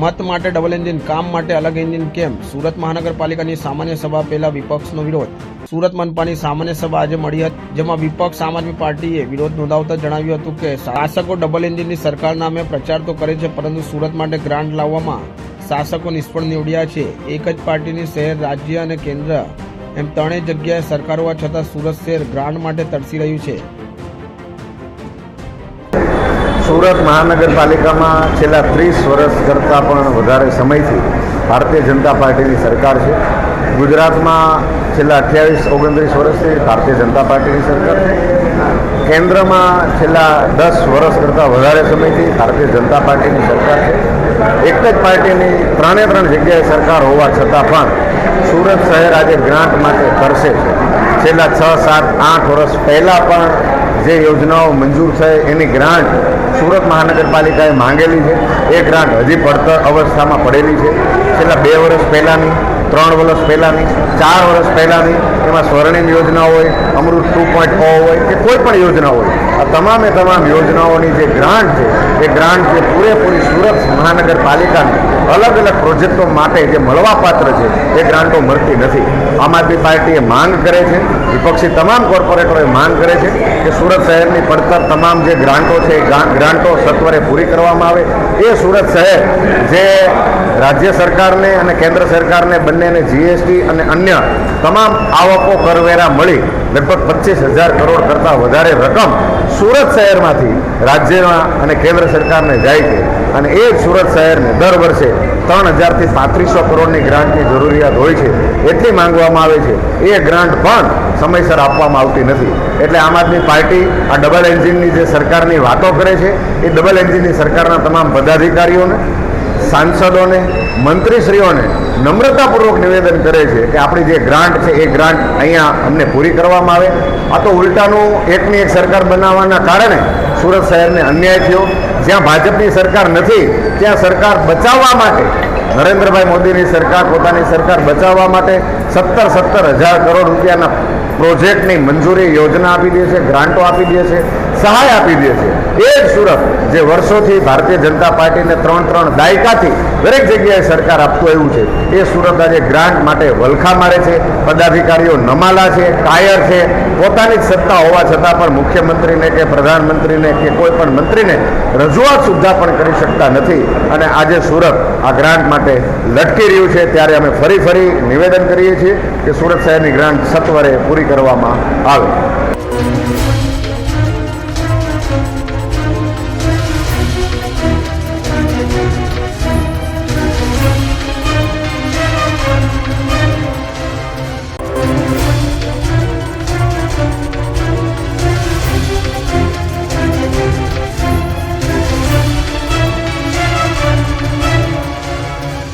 મત માટે double engine કામ માટે અલગ એન્જિન કેમ? સુરત મહાનગરપાલિકાની સામાન્ય સભા પહેલા વિપક્ષનો વિરોધ. સુરત મનપાની સામાન્ય સભા આજે મળી હતી, જેમાં વિપક્ષ આમ આદમી પાર્ટીએ વિરોધ નોંધાવતા જણાવ્યું હતું કે શાસકો ડબલ એન્જિનની સરકાર નામે પ્રચાર તો કરે છે, પરંતુ સુરત માટે ગ્રાન્ટ લાવવામાં શાસકો નિષ્ફળ નીવડ્યા છે. એક જ પાર્ટીની શહેર, રાજ્ય અને કેન્દ્ર. એમ ત્રણેય જગ્યાએ સરકાર હોવા છતાં સુરત શહેર ગ્રાન્ડ માટે તરસી રહ્યું છે. સુરત મહાનગરપાલિકામાં છેલ્લા ત્રીસ વર્ષ કરતાં પણ વધારે સમયથી ભારતીય જનતા પાર્ટીની સરકાર છે. ગુજરાતમાં છેલ્લા અઠ્યાવીસ, ઓગણત્રીસ વર્ષથી ભારતીય જનતા પાર્ટીની સરકાર છે. કેન્દ્રમાં છેલ્લા દસ વર્ષ કરતાં વધારે સમયથી ભારતીય જનતા પાર્ટીની સરકાર છે. એક જ પાર્ટીની ત્રણે ત્રણ જગ્યાએ સરકાર હોવા છતાં પણ સુરત શહેર આજે ગ્રાન્ટ માટે કરશે છે. છેલ્લા છ, સાત, આઠ વર્ષ પહેલાં પણ જે યોજનાઓ મંજૂર છે એની ગ્રાન્ટ સુરત મહાનગરપાલિકાએ માંગેલી છે. એ ગ્રાન્ટ હજી પડતર અવસ્થામાં પડેલી છે. છેલ્લા બે વર્ષ પહેલાંની, ત્રણ વર્ષ પહેલાંની, ચાર વર્ષ પહેલાંની એમાં સ્વર્ણિમ યોજના હોય, અમૃત ટુ પોઈન્ટ હોય કે કોઈ પણ યોજના હોય, આ તમામે તમામ યોજનાઓની જે ગ્રાન્ટ છે, એ ગ્રાન્ટ જે પૂરેપૂરી સુરત મહાનગરપાલિકાને અલગ અલગ પ્રોજેક્ટો માટે જે મળવાપાત્ર છે, એ ગ્રાન્ટો મળતી નથી. આમ આદમી પાર્ટીએ માંગ કરે છે, વિપક્ષી તમામ કોર્પોરેટરોએ માંગ કરે છે કે સુરત શહેરની પડતર તમામ જે ગ્રાન્ટો છે, એ ગ્રાન્ટો સત્વરે પૂરી કરવામાં આવે. એ સુરત શહેર જે રાજ્ય સરકારને અને કેન્દ્ર સરકારને બંનેને જીએસટી અને અન્ય તમામ આવકો કરવેરા મળી લગભગ પચીસ હજાર કરોડ કરતાં વધારે રકમ સુરત શહેરમાંથી રાજ્યમાં અને કેન્દ્ર સરકારને જાય છે. અને એ સુરત શહેરને દર વર્ષે ત્રણ હજારથી પાંત્રીસો કરોડની ગ્રાન્ટની જરૂરિયાત હોય છે એટલી માંગવામાં આવે છે. એ ગ્રાન્ટ પણ સમયસર આપવામાં આવતી નથી. એટલે આમ આદમી પાર્ટી આ ડબલ એન્જિનની જે સરકારની વાતો કરે છે, એ ડબલ એન્જિનની સરકારના તમામ પદાધિકારીઓને સાંસદોને, મંત્રીશ્રીઓને નમ્રતાપૂર્વક નિવેદન કરે છે કે આપણી જે ગ્રાન્ટ છે, એ ગ્રાન્ટ અહીંયા અમને પૂરી કરવામાં આવે. આ તો ઉલટાનું એકની એક સરકાર બનાવવાના કારણે સુરત શહેરને અન્યાય થયો. જ્યાં ભાજપની સરકાર નથી, ત્યાં સરકાર બચાવવા માટે, નરેન્દ્રભાઈ મોદીની સરકાર, પોતાની સરકાર બચાવવા માટે સત્તર સત્તર હજાર કરોડ રૂપિયાના પ્રોજેક્ટની મંજૂરી યોજના આપી દે છે, ગ્રાન્ટો આપી દે છે. સહાય આપી દે છે. એ જ સુરત જે વર્ષોથી ભારતીય જનતા પાર્ટીને ત્રણ ત્રણ દાયકાથી દરેક જગ્યાએ સરકાર આપતું આવ્યું છે. એ સુરત આજે ગ્રાન્ટ માટે વલખા મારે છે, પદાધિકારીઓ નમાલા છે, કાયર છે. પોતાની જ સત્તા હોવા છતાં પણ મુખ્યમંત્રીને કે પ્રધાનમંત્રીને કે કોઈ પણ મંત્રીને રજૂઆત સુદ્ધા પણ કરી શકતા નથી. અને આજે સુરત આ ગ્રાન્ટ માટે લટકી રહ્યું છે. ત્યારે અમે ફરી ફરી નિવેદન કરીએ છીએ કે સુરત શહેરની ગ્રાન્ટ સત્વરે પૂરી કરવામાં આવે.